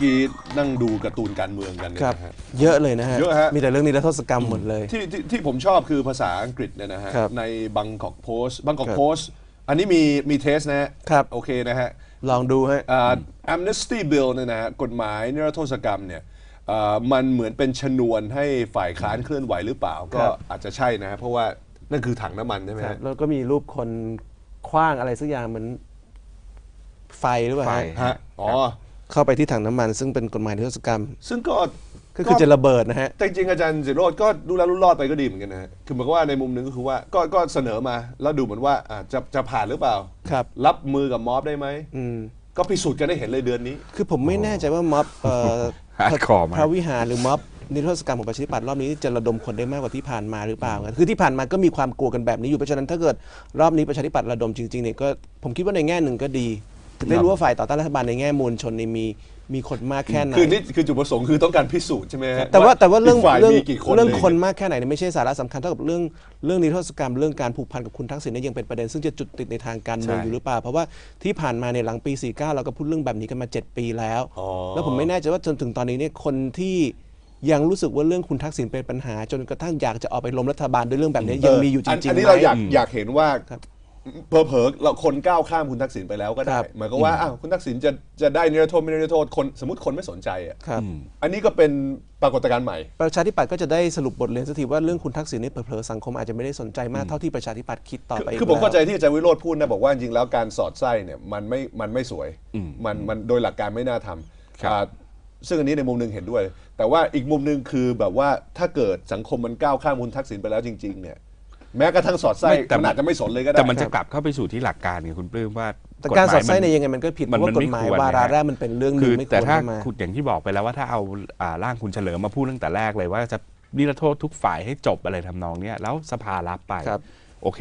กี้นั่งดูการ์ตูนการเมืองกันเนี่ยครับ นะฮะ เยอะเลยนะฮะ เยอะฮะ มีแต่เรื่องนิรโทษกรรมหมดเลย ที่ที่ที่ผมชอบคือภาษาอังกฤษเนี่ยนะฮะ ครับในบังกอกโพสบังกอกครับโพสอันนี้มีมีเทสนะฮะครับ โอเคนะฮะ ลองดูฮะอ่า amnesty bill เนี่ยนะฮะกฎหมายนิรโทษกรรมเนี่ยอ่ามันเหมือนเป็นชนวนให้ฝ่ายค้านเคลื่อนไหวหรือเปล่า ก็ครับ อาจจะใช่นะฮะเพราะว่านั่นคือถังน้ำมันใช่ไหมครับฮะ แล้วก็มีรูปคนคว้างอะไรสักอย่างเหมือนไฟหรือเปล่าไฟ ฮะ ฮะ อ๋อ เข้าไปที่ถังน้ำมัน ซึ่งเป็นกฎหมายนิรโทษกรรม ซึ่งก็ก็คือจะระเบิดนะฮะ แต่จริงๆอาจารย์สิโรดก็ดูแลรุ่นรอดไปก็ดีเหมือนกันนะฮะคือหมายความว่าในมุมหนึ่งก็คือว่าก็ก็เสนอมา แล้วดูเหมือนว่าอ่าจะจะผ่านหรือเปล่าครับ รับมือกับม็อบได้ไหมอืม ก็พิสูจน์กันได้เห็นเลยเดือนนี้ คือผมไม่แน่ใจว่าม็อบเอ่อ Hardcore มาก พระวิหารหรือม็อบนิรโทษกรรมของประชาธิปัตย์รอบนี้จะระดมคนได้มากกว่าที่ผ่านมาหรือเปล่าคือที่ผ่านมาก็มีความกลัวกันแบบนี้อยู่เพราะฉะนั้นถ้าเกิดรอบนี้ประชาธิปัตย์ระดมจริงๆเนี่ยก็ผมคิดว่าในแง่หนึ่งก็ดี ถึงได้รู้ว่าฝ่ายต่อต้านรัฐบาลในแง่มวลชนเนี่ยมีมีคนมากแค่ไหน คือนี่คือจุดประสงค์คือต้องการพิสูจน์ใช่ไหมฮะแต่ว่าแต่ว่าเรื่องกฝ่ายเรื่องมีกี่คนเรื่องลยคนมากแค่ไหนเนี่ยไม่ใช่สาระสำคัญเท่ากับเรื่องเรื่องนิรโทษกรรมเรื่องการผูกพันกับคุณทักษิณเนี่ยยังเป็นประเด็นซึ่งจะจุดติดในทางการเมืองใช่อยู่หรือเปล่า เพราะว่าที่ผ่านมาเนี่ยหลังปี 49 เราก็พูดเรื่องแบบนี้กันมา 7 ปีแล้ว อ๋อ แล้วผมไม่แน่ใจว่าจนถึงตอนนี้เนี่ยคนที่ยังรู้สึกว่าเรื่องคุณทักษิณเป็นปัญหา จนกระทั่งอยากจะออกไปล้มรัฐบาลด้วยเรื่องแบบนี้ยังมีอยู่จริงๆอันนี้ไหมเราอยากอยากเห็นว่าครับ เพอเพอๆเราคนก้าวข้ามคุณทักษิณไปแล้วก็คได้รับ หมายความว่าอ้าวคุณทักษิณจะจะได้นิรโทษไม่ได้นิรโทษคนสมมติคนไม่สนใจอะครับอันนี้ก็เป็นปรากฏการณ์ใหม่ ประชาธิปัตย์ก็จะได้สรุปบทเรียนสักทีว่าเรื่องคุณทักษิณนี่เผลอๆสังคมอาจจะไม่ได้สนใจมากเท่าที่ประชาธิปัตย์คิดต่อไปคือผมแล้วเข้าใจที่อาจารย์วิโรธพูดนะบอกว่าจริงๆแล้วการสอดไส้เนี่ยมันไม่มันไม่สวยมันมันโดยหลักการไม่น่าทำครับอ่าซึ่งอันนี้ในมุมหนึ่งเห็นด้วย แต่ว่าอีกมุมหนึ่งคือแบบว่าถ้าเกิดสังคมมันก้าวข้ามคุณทักษิณไปแล้วจริง ๆ เนี่ย แม้กระทั่งสอดไส้ไม่แต่มันอาจจะไม่สนเลยก็ได้แต่มันจะกลับเข้าไปสู่ที่หลักการไงคุณปลื้มว่าแต่การสอดฎหไส้มัในยยังไงมันก็ผิดเพมันราะว่ากฎไม่หมายควรวาระนะฮะแรกมันเป็นเรื่องหคืนึ่องไม่ควแต่รถ้าเข้ามาคุณอย่างที่บอกไปแล้วว่าถ้าเอาอ่าร่างคุณเฉลิมมาพูดตั้งแต่แรกเลยว่าจะนิรโทษทุกฝ่ายให้จบอะไรทำนองเนี้ยแล้วสภารับไปครับโอเค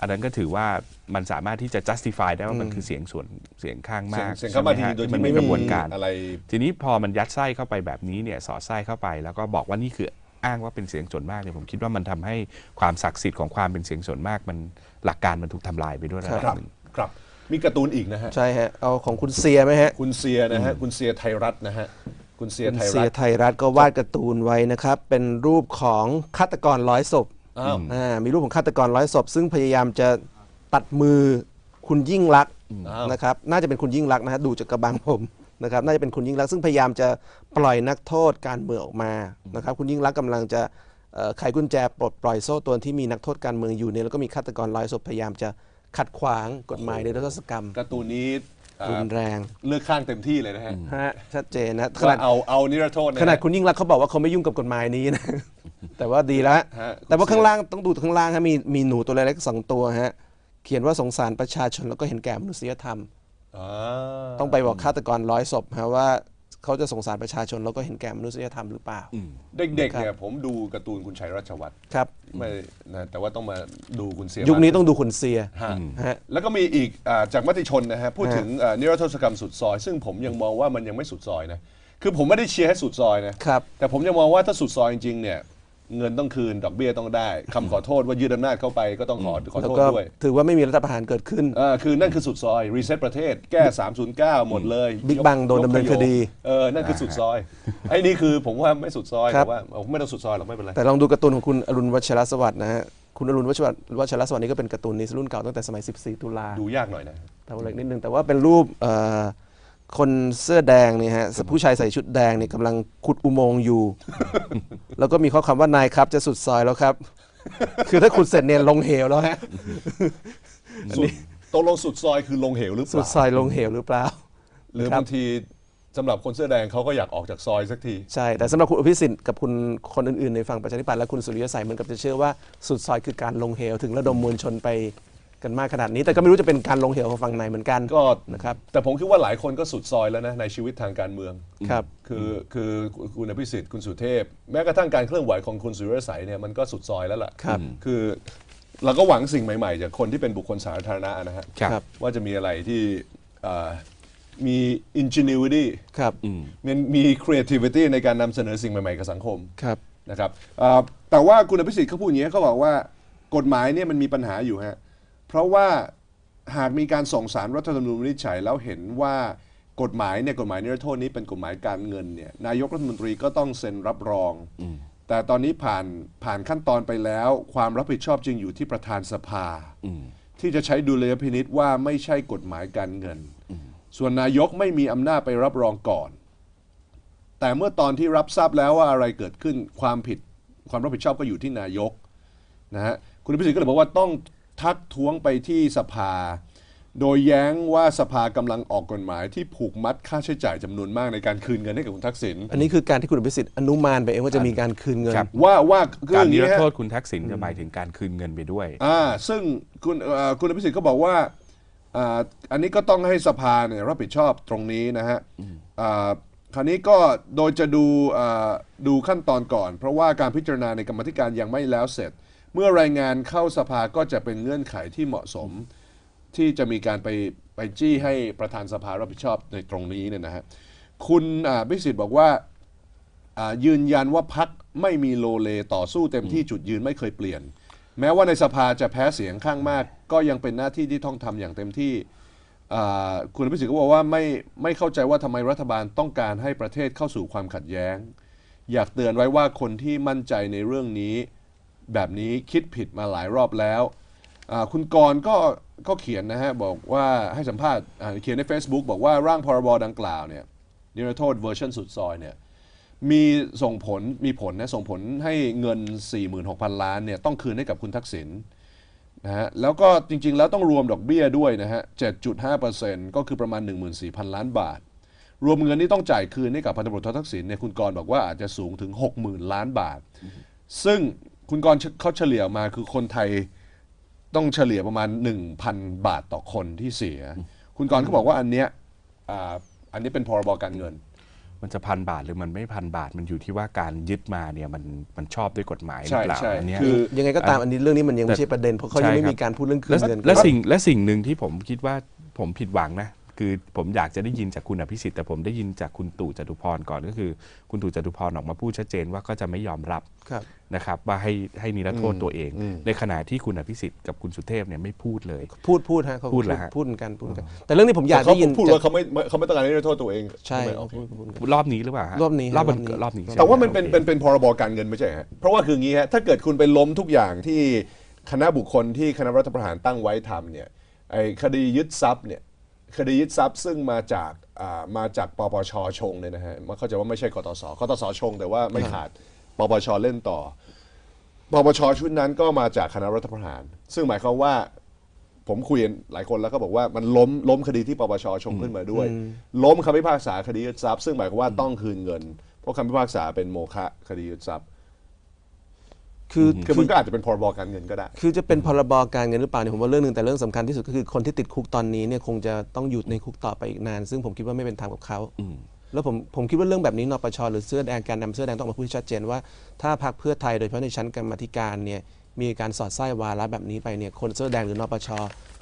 อันนั้นก็ถือว่ามันสามารถที่จะ justify ได้ว่ามันคือเสียงส่วนเสียงข้างเสียงมากเสียงเข้ามาใช่ไหทีโดยมัที่นไม่มีกระมีบวนการอะไร ทีนี้พอมันยัดไส้เข้าไปแบบนี้เนี่ยสอดไส้เข้าไป แล้วก็บอกว่านี่คือ อ้างว่าเป็นเสียงส่วนมากเนี่ยผมคิดว่ามันทำให้ความศักดิ์สิทธิ์ของความเป็นเสียงส่วนมาก มันหลักการมันถูกทำลายไปด้วยระคดัรับบหนึ่งครับ มีการ์ตูนอีกนะฮะใช่ฮะเอาของคุณเซียไหมฮะคุณเซียนะฮะคุณเซียไทยรัฐนะฮะคุณเซียคุณไทยเซีรัยฐไทยรัฐก็วาดการ์ตูนไว้นะครับ เป็นรูปของฆาตกรร้อยศพอ้าวอ่ามีรูปของฆาตกรร้อยศพ ซึ่งพยายามจะตัดมือคุณยิ่งลักษณ์อ้าวนะครับ น่าจะเป็นคุณยิ่งลักษณ์นะฮะดูจากกระบังผม นะครับน่าจะเป็นคุณยิ่งลักษณ์ซึ่งพยายามจะปล่อยนักโทษการเมืองออกมานะครับคุณยิ่งลักษณ์กำลังจะเอ่อไขกุญแจปลดปล่อยโซ่ตรวนที่มีนักโทษการเมืองอยู่เนี่ยแล้วก็มีฆาตกรร้อยศพพยายามจะขัดขวางกฎหมายในรัฐศกรรมการ์ตูนนี้อ่ารุนแรงเลือกข้างเต็มที่เลยนะฮะฮะชัดเจนนะขว่านาดเอาเอานิรโทษนะฮะ ขนาดคุณยิ่งรักษณ์เขาบอกว่าเขาไม่ยุ่งกับกฎหมายนี้นะ แต่ว่าดีแล้วฮะ แต่ว่าข้างล่างต้องดูข้างล่างฮะมีมีหนูตัวเล็กๆสองตัวฮะเขียนว่าสงสารประชาชนแล้วก็เห็นแก่มนุษยธรรมอ่า ต้องไปบอกฆาตกรร้อยศพฮะว่าเขาจะสงสารประชาชน แล้วก็เห็นแก่มนุษยธรรมหรือเปล่า เด็กๆเนี่ยผมดูการ์ตูนคุณชัยรัชวัตรครับ ไม่นะแต่ว่าต้องมาดูคุณเสียยุคนี้มากต้องดูคุณเซียฮะฮะแล้วก็มีอีกอาจากมติชนนะฮะพูดฮะถึงอ่านิรโทษกรรมสุดซอย ซึ่งผมยังมองว่ามันยังไม่สุดซอยนะคือผมไม่ได้เชียร์ให้สุดซอยนะครับ แต่ผมยังมองว่าถ้าสุดซอยจริงๆเนี่ย เงินต้องคืนดอกเบี้ยต้องได้คำขอโทษว่ายืดอำนาจเข้าไปก็ต้องขอขอแล้วโทษก็ด้วยถือว่าไม่มีรัฐประหารเกิดขึ้นเออคือนั่นคือสุดซอยรีเซ็ตประเทศแก้ 309 หมดเลยบิ๊กยบังโดนดำเนินคดี เออนั่นคือสุดซอยไอ้นี่คือผมว่าไม่สุดซอยครัแต่บว่าเอาไม่ต้องสุดซอยหรอกไม่เป็นไร แต่ลองดูการ์ตูนของคุณอรุณวัชรสวัสดิ์นะฮะคุณอรุณวัชรวัชรสวัสดิ์นี่ก็เป็นการ์ตูนนิสต์รุ่นเก่าตั้งแต่สมัย 14 ตุลาดูยากหน่อยนะ ตัวเล็กนิดนึงแต่ว่าเป็นรูปเอ่อ คนเสื้อแดงเนี่ยฮะผู้ชายใส่ชุดแดงเนี่ยกำลังขุดอุโมงค์อยู่ แล้วก็มีข้อความว่านายครับจะสุดซอยแล้วครับ คือถ้าขุดเสร็จเนี่ยลงเหวแล้วฮะ สุดตกลงสุดซอยคือลงเหวหรือเปสุดล่าซอยลงเหวหรือเปล่า หรือครับบางทีสำหรับคนเสื้อแดงเขาก็อยากออกจากซอยสักที ใช่ แต่สำหรับคุณอภิสิทธิ์กับคุณคนอื่นๆ ในฝั่งประชาธิปัตย์และคุณสุริยสัยเหมือนกับจะเชื่อว่าสุดซอยคือการลงเหวถึงระดมมวลชนไป กันมากขนาดนี้ แต่ก็ไม่รู้จะเป็นการลงเหวของฝั่งไหนเหมือนกันก็นะครับ แต่ผมคิดว่าหลายคนก็สุดซอยแล้วนะในชีวิตทางการเมืองครับคือคือคุณอภิสิทธิ์คุณสุเทพ แม้กระทั่งการเคลื่อนไหวของคุณสุริยสัยเนี่ยมันก็สุดซอยแล้วล่ะครับคือเราก็หวังสิ่งใหม่ๆ จากคนที่เป็นบุคคลสาธารณะนะฮะครับครับว่าจะมีอะไรที่เอ่อมี ingenuity ครับมีมี creativity ในการนำเสนอสิ่งใหม่ๆ กับสังคมครับนะครับเอ่อแต่ว่าคุณอภิสิทธิ์เขาพูดอย่างนี้ยเขาบอกว่ากฎหมายเนี่ยมันมีปัญหาอยู่ฮะ เพราะว่าหากมีการส่งสารรัฐธรรมนูญวินิจฉัยแล้วเห็นว่ากฎหมายเนี่ยกฎหมายนิรโทษนี้เป็นกฎหมายการเงินเนี่ยนายกรัฐมนตรีก็ต้องเซ็นรับรอง แต่ตอนนี้ผ่านผ่านขั้นตอนไปแล้ว ความรับผิดชอบจึงอยู่ที่ประธานสภา ที่จะใช้ดุลยพินิษว่าไม่ใช่กฎหมายการเงิน ส่วนนายกไม่มีอำนาจไปรับรองก่อน แต่เมื่อตอนที่รับทราบแล้วว่าอะไรเกิดขึ้นความผิดความรับผิดชอบก็อยู่ที่นายกนะฮะคุณพิสิทธิ์ก็เลยบอกว่าต้อง ทักท้วงไปที่สภา โดยแย้งว่าสภากำลังออกกฎหมายที่ผูกมัดค่าใช้จ่ายจำนวนมากในการคืนเงินให้กับคุณทักษิณอันนี้คือการที่คุณอภิสิทธิ์อนุมานไปเองว่าจะมีการคืนเงิน ครับ ว่าว่าคือการอย่งนินี้รฮะโทษคุณทักษิณจะหมายถึงการคืนเงินไปด้วย อ่าซึ่งคุณเอ่อคุณอภิสิทธิ์ก็บอกว่าอ่าอันนี้ก็ต้องให้สภาเนี่ยรับผิดชอบตรงนี้นะฮะอ่าคราวนี้ก็โดยจะดูอ่าดูขั้นตอนก่อน เพราะว่าการพิจารณาในกรรมาธิการยังไม่แล้วเสร็จ เมื่อรายงานเข้าสภาก็จะเป็นเงื่อนไขที่เหมาะสม ที่จะมีการไปไปจี้ให้ประธานสภารับผิดชอบในตรงนี้เนี่ยนะฮะคุณพิสิทธิ์บอกว่ายืนยันว่าพักไม่มีโลเลต่อสู้เต็มที่จุดยืนไม่เคยเปลี่ยน แม้ว่าในสภาจะแพ้เสียงข้างมาก ก็ยังเป็นหน้าที่ที่ต้องทำอย่างเต็มที่คุณพิสิทธิ์ก็บอกว่าไม่ไม่เข้าใจว่าทำไมรัฐบาลต้องการให้ประเทศเข้าสู่ความขัดแย้ง อยากเตือนไว้ว่าคนที่มั่นใจในเรื่องนี้ แบบนี้คิดผิดมาหลายรอบแล้ว คุณกรณ์ก็ก็เขียนนะฮะ บอกว่าให้สัมภาษณ์เขียนใน Facebook บอกว่าร่างพรบดังกล่าวเนี่ยนิรโทษเวอร์ชันสุดซอยเนี่ยมีส่งผลมีผลนะส่งผลให้เงิน 46,000 ล้านเนี่ยต้องคืนให้กับคุณทักษิณนะฮะแล้วก็จริงๆ แล้วต้องรวมดอกเบี้ยด้วยนะฮะ 7.5%ก็คือประมาณ 14,000 ล้านบาท รวมเงินที่ต้องจ่ายคืนให้กับพันตำรวจทักษิณเนี่ยคุณกรณ์บอกว่าอาจจะสูงถึง 60,000 ล้านบาท ซึ่ง คุณกรณ์เขาเฉลี่ยมาคือคนไทยต้องเฉลี่ยประมาณ 1,000 บาทต่อคนที่เสีย คุณกรณ์เขาบอกว่าอันเนี้ยอ่าอันนี้เป็นพรบการเงิน มันจะพันบาทหรือมันไม่พันบาทมันอยู่ที่ว่าการยึดมาเนี่ยมันมันชอบด้วยกฎหมายหรือเปล่าใช่ใช่ อันเนี้ย คือ ยังไงก็ตามอันนี้เรื่องนี้มันยังไม่ใช่ประเด็นเพราะเขายังไม่ใช่ครับ มีการพูดเรื่องคืและนเงินและสิ่งและสิ่งหนึ่งที่ผมคิดว่าผมผิดหวังนะ คือผมอยากจะได้ยินจากคุณอภิสิทธิ์แต่ผมได้ยินจากคุณตู่จตุพรก่อนก็คือ คุณตู่จตุพรออกมาพูดชัดเจนว่าก็จะไม่ยอมรับครับนะครับว่าให้ให้นิรโทษตัวเอง ในขณะที่คุณอภิสิทธิ์กับคุณสุเทพเนี่ยไม่พูดเลย พูดพูดฮะเขาพูดเหรอฮะพูดกันพูดกัน แต่เรื่องนี้ผมอยากแต่เขาได้ยินพูดจากว่าเขาไม่เขาไม่ต้องการให้โทษตัวเองใช่ไหมเขาโอเคพูดพูดกันรอบนี้หรือเปล่าฮะรอบนี้รอบรอบนี้รอบนี้ใช่ไหมแต่ว่ามันเป็นโอคเป็นเป็นพรบการเงินไม่ใช่ฮะเพราะว่าคืออย่างนี้ฮะถ้าเกิดคุณไปล้มทุกอย่างที่คณะบุคคลที่คณะรัฐประหารตั้งไว้ทำเนี่ยไอ้คดียึดทรัพย์เนี่ย คดียึดทรัพย์ซึ่งมาจากอ่ามาจากปปชชงเนี่ยนะฮะมันเข้าใจว่าไม่ใช่กตสกตสชง แต่ว่าไม่ขาดปปชเล่นต่อปปชชุดนั้นก็มาจากคณะรัฐประหาร ซึ่งหมายความว่าผมคุยกันหลายคนแล้วก็บอกว่ามันล้มล้มคดีที่ปปชชงขึ้นมาด้วย ล้มคำพิพากษาคดียึดทรัพย์ซึ่งหมายความว่าต้องคืนเงิน เพราะคำพิพากษาเป็นโมฆะคดียึดทรัพย์ คือคือมันก็อาจจะเป็นพรบการเงินก็ได้ คือจะเป็นพรบการเงินหรือเปล่าเนี่ยผมว่าเรื่องหนึ่งแต่เรื่องสำคัญที่สุดก็คือคนที่ติดคุกตอนนี้เนี่ยคงจะต้องอยู่ในคุกต่อไปอีกนาน ซึ่งผมคิดว่าไม่เป็นธรรมกับเขาแล้วผมผมคิดว่าเรื่องแบบนี้นปชหรือเสื้อแดงการนำเสื้อแดงต้องออกมาพูดให้ชัดเจนว่าถ้าพรรคเพื่อไทยโดยเฉพาะในชั้นกรรมาธิการเนี่ยมีการสอดไส้วาระแบบนี้ไปเนี่ยคนเสื้อแดงหรือนปช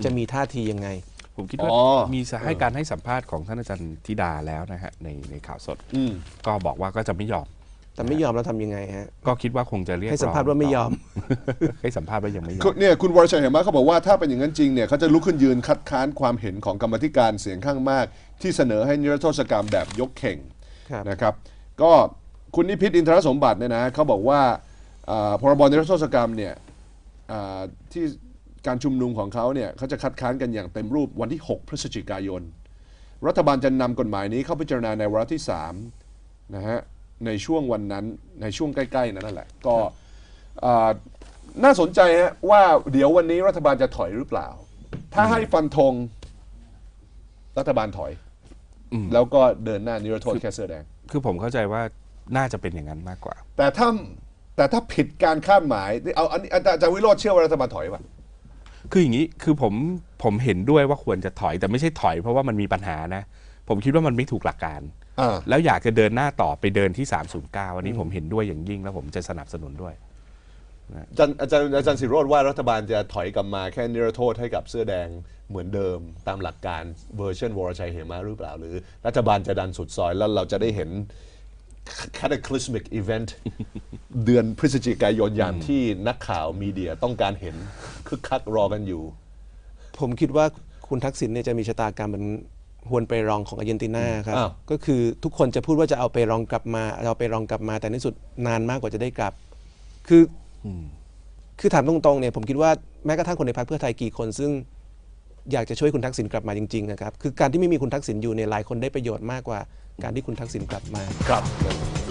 จะมีท่าทียังไง ผมคิดว่าอ๋อ มีให้การให้สัมภาษณ์ของท่านอาจารย์ธิดาแล้วนะฮะในในข่าวสด อืม ก็บอกว่าก็จะไม่ยอม แต่ไม่ยอมแล้วทำยังไงฮะ ก็คิดว่าคงจะเรียกให้สัมภาษณ์ว่าไม่ยอม ให้สัมภาษณ์ว่ายังไม่ยอคุมณเนี่ยคุณวรชัยเห็นไหมเขาบอกว่าถ้าเป็นอย่างนั้นจริงเนี่ยเขาจะลุกขึ้นยืนคัดค้านความเห็นของกรรมาธิการเสียงข้างมาก ที่เสนอให้นิรโทษกรรมแบบยกเข่งครับ นะครับ ก็คุณนิพิษอินทรสมบัติเนี่ยนะเขาบอกว่าอ่าพรบนิรโทษกรรมเนี่ยอ่าที่การชุมนุมของเขาเนี่ยเขาจะคัดค้านกันอย่างเต็มรูปวันที่ 6 พฤศจิกายน รัฐบาลจะนำกฎหมายนี้เข้าพิจารณาในวาระที่3นะฮะ ในช่วงวันนั้นในช่วงใกล้ๆนั่นแหละ ก็อ่าน่าสนใจฮะว่าเดี๋ยววันนี้รัฐบาลจะถอยหรือเปล่า ถ้าให้ฟันธงรัฐบาลถอย แล้วก็เดินหน้านิรโทษแค่เสื้อแดง คือผมเข้าใจว่าน่าจะเป็นอย่างนั้นมากกว่า แต่ถ้าแต่ถ้าผิดการคาดหมายเอาอันนี้อาจารย์อาจารย์วิโรธเชื่อว่ารัฐบาลถอยป่ะคืออย่างนี้คือผมผมเห็นด้วยว่าควรจะถอยแต่ไม่ใช่ถอยเพราะว่ามันมีปัญหานะ ผมคิดว่ามันไม่ถูกหลักการ อ่าแล้วอยากจะเดินหน้าต่อไปเดินที่ 309 อันนี้ผมเห็นด้วยอย่างยิ่งแล้วผมจะสนับสนุนด้วย อาจารย์อาจารย์อาจารย์สิโรธว่ารัฐบาลจะถอยกลับมาแค่นิรโทษให้กับเสื้อแดงเหมือนเดิม ตามหลักการเวอร์ชันวรชัยเหมะหรือเปล่า หรือรัฐบาลจะดันสุดซอยแล้วเราจะได้เห็น cataclysmic event เดือนพฤศจิกายนอย่างที่นักข่าวมีเดียต้องการเห็นคึกคักรอกันอยู่ ผมคิดว่าคุณทักษิณเนี่ยจะมีชะตากรรมเหมือน ฮวนเปรองของอาร์เจนตินาครับอ้าว ก็คือทุกคนจะพูดว่าจะเอาเปรองกลับมาเอาเปรองกลับมาแต่ในที่สุดนานมากกว่าจะได้กลับ คืออคือถามตรงๆเนี่ยผมคิดว่าแม้กระทั่งคนในพรรคเพื่อไทยกี่คนซึ่งอยากจะช่วยคุณทักษิณกลับมาจริงๆนะครับคือการที่ไม่มีคุณทักษิณอยู่เนี่ยหลายคนได้ประโยชน์มากกว่าการที่คุณทักษิณกลับมา ครับ